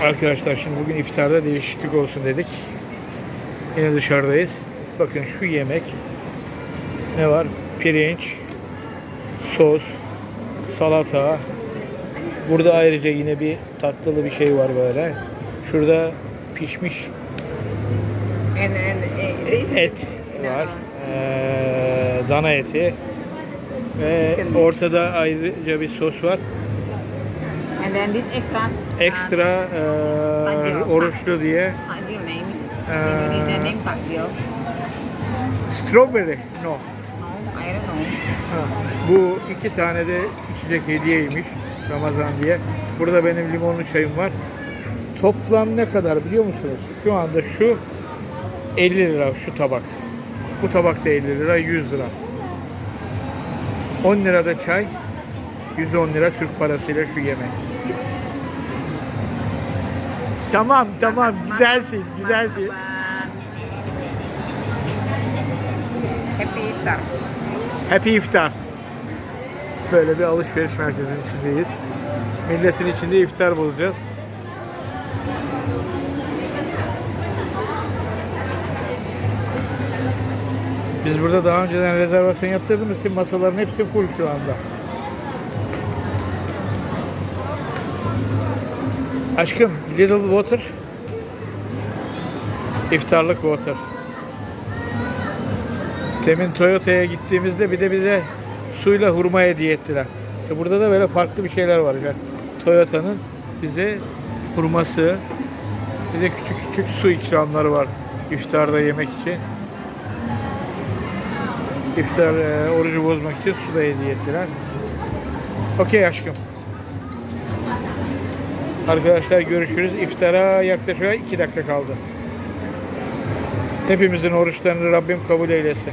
Arkadaşlar şimdi bugün iftarda değişiklik olsun dedik. Yine dışarıdayız. Bakın şu yemek ne var? Pirinç, sos, salata. Burada ayrıca yine bir tatlılı bir şey var böyle. Şurada pişmiş et var. Ee, dana eti. Ve ortada ayrıca bir sos var. And then this extra. Ekstra ee, oruçlu diye Uh, what's your name? Uh, Indonesian name Pak Dio. strawberry. No. No, I don't know. Ha, bu iki tane de içecek hediyeymiş Ramazan diye. Burada benim limonlu çayım var. Toplam ne kadar biliyor musunuz? Şu anda şu 50 lira şu tabak. Bu tabak da 50 lira 100 lira. 10 lira da çay. 110 lira Türk parasıyla şu yemek. Tamam tamam güzelsin güzelsin. Happy iftar. Happy iftar. Böyle bir alışveriş merkezinin içindeyiz. Milletin içinde iftar bulacağız. Biz burada daha önceden rezervasyon yaptırdığımız için masaların hepsi full şu anda. Aşkım, little water. İftarlık water. Temin Toyota'ya gittiğimizde bir de bize suyla hurma hediye ettiler. İşte burada da böyle farklı bir şeyler var. Yani Toyota'nın bize hurması, bir de küçük küçük su ikramları var iftarda yemek için. İftar e, orucu bozmak için su da hediye ettiler. Okey aşkım. Arkadaşlar görüşürüz. İftara yaklaşık 2 dakika kaldı. Hepimizin oruçlarını Rabbim kabul eylesin.